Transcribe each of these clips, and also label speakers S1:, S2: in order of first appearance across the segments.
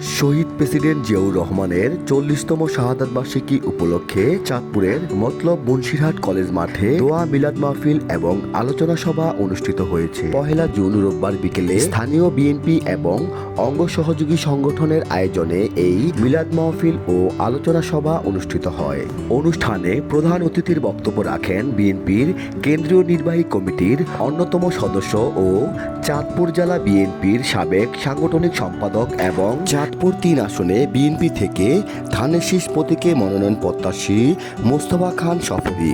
S1: শহীদ president Ziaur রহমানের চল্লিশতম শাহাদাত বার্ষিকী উপলক্ষে চাঁদপুরের মতলব মুন্সিরহাট কলেজ মাঠে দোয়া মিলাদ মাহফিল এবং আলোচনা সভা অনুষ্ঠিত হয়েছে। পহেলা জুন রোববার বিকেলে স্থানীয় বিএনপি এবং অঙ্গ সহযোগী সংগঠনের আয়োজনে এই মিলাদ মাহফিল ও আলোচনা সভা অনুষ্ঠিত হয়। অনুষ্ঠানে প্রধান অতিথির বক্তব্য রাখেন বিএনপির কেন্দ্রীয় নির্বাহী কমিটির অন্যতম সদস্য ও চাঁদপুর জেলা বিএনপির সাবেক সাংগঠনিক সম্পাদক এবং চাঁদপুর তিন আসনে বিএনপি থেকে ধানের শীষ প্রতীকে মনোনয়ন প্রত্যাশী মোস্তফা খান সফরি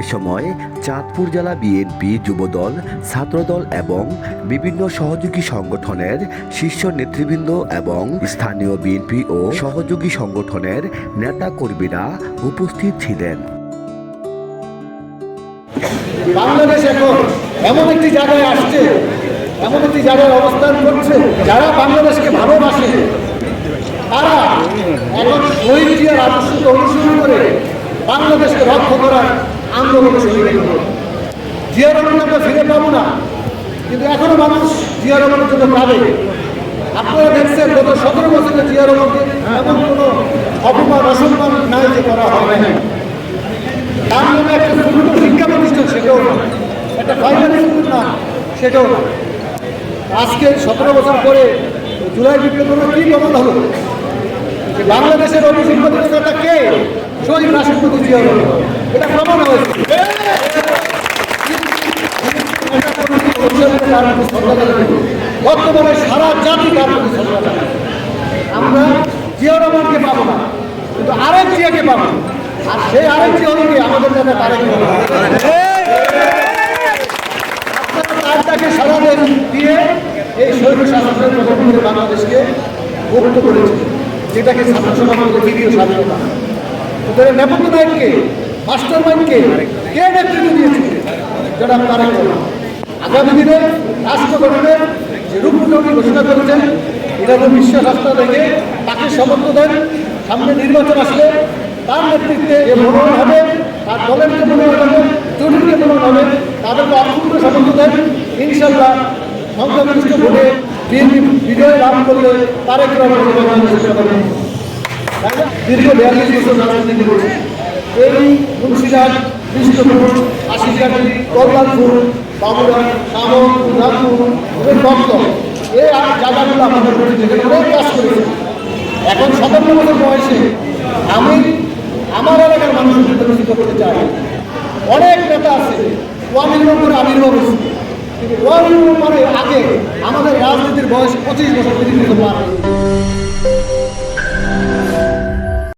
S1: এ সময় চাঁদপুর জেলা বিএনপি যুবদল, ছাত্রদল এবং বিভিন্ন সহযোগী সংগঠনের শীর্ষ নেতৃবৃন্দ এবং স্থানীয় বিএনপি ও সহযোগী সংগঠনের নেতা কর্মীরা উপস্থিত ছিলেন।
S2: বাংলাদেশ এখন এমন একটি জায়গায় আসছে, এমন একটি জায়গায় অবস্থান করছে, যারা বাংলাদেশকে ভালোবাসে। তারা এখন শহীদ জিয়ার আদর্শকে অনুসরণ করে বাংলাদেশকে রক্ষা করার আন্দোলনে শহীদ হবে জিয়া রহমান আমরা ফিরে পাবো না কিন্তু এখনও মানুষ জিয়া রহমানের জন্য পাবে আপনারা দেখছেন গত সতেরো বছরে জিয়া রহমানকে এমন কোনো অপমান অসম্মান নাই যে করা হবে না তার নামে একটা ছোট শিক্ষা প্রতিষ্ঠান সেটাও না একটা ফাইনাল স্কুল না সেটাও না আজকে সতেরো বছর পরে জুলাই বিপ্লবের কি প্রমাণ হলো? বাংলাদেশের অভিযোগ নেতা কে শহীদ রাষ্ট্রপতি জিয়া। এটা প্রমাণ হয়েছে বর্তমানে সারা জাতি জানায়। আমরা জিয়া রহমানকে পাবো না, কিন্তু আরেক জিয়াকে পাবো আর সেই আরেক জিয়া আমাদের নেতা তারেক। আপনারা সারা দিয়ে এই শৈব শাসনের বাংলাদেশকে মুক্ত করেছে যেটাকে স্বাধীনতা। নেপথ্য নায়ককে মাস্টার মাইন্ডকে কে নেতৃত্ব দিয়েছে আগামী দিনে রাষ্ট্র গঠনের যে ঘোষণা করেছেন, এটা তো বিশ্বাস আস্থা রেখে তাকে সমর্থন দেন, সামনে নির্বাচন আসলে তার নেতৃত্বে যে মনোনয়ন হবে, তার দলের যে মনোনয়ন হবে জটিল যে মনোনয়ন হবে, তাদেরকে দেন ইনশাল্লাহ সংখ্যাগরিষ্ঠ ভোটে বিজয় লাভ করলে করবেন দীর্ঘ বিয়াল্লিশ বছর রাজনীতি করেছে এই মুন্সিরহাট কৃষ্ণপুর আশিকাটি কল্যাণপুর, বাবুরা, শামক, রামপুর, এবং এই জায়গাগুলো আমাদের কাজ করেছে। এখন সাতান্ন বছর বয়সে আমি আমার এলাকার মানুষের প্রতিনিধিত্ব করতে চাই। অনেক নেতা আছে ওয়ান আবির্ভাব হয়েছে মানে আগে আমাদের রাজনীতির বয়স পঁচিশ বছর বছর পার।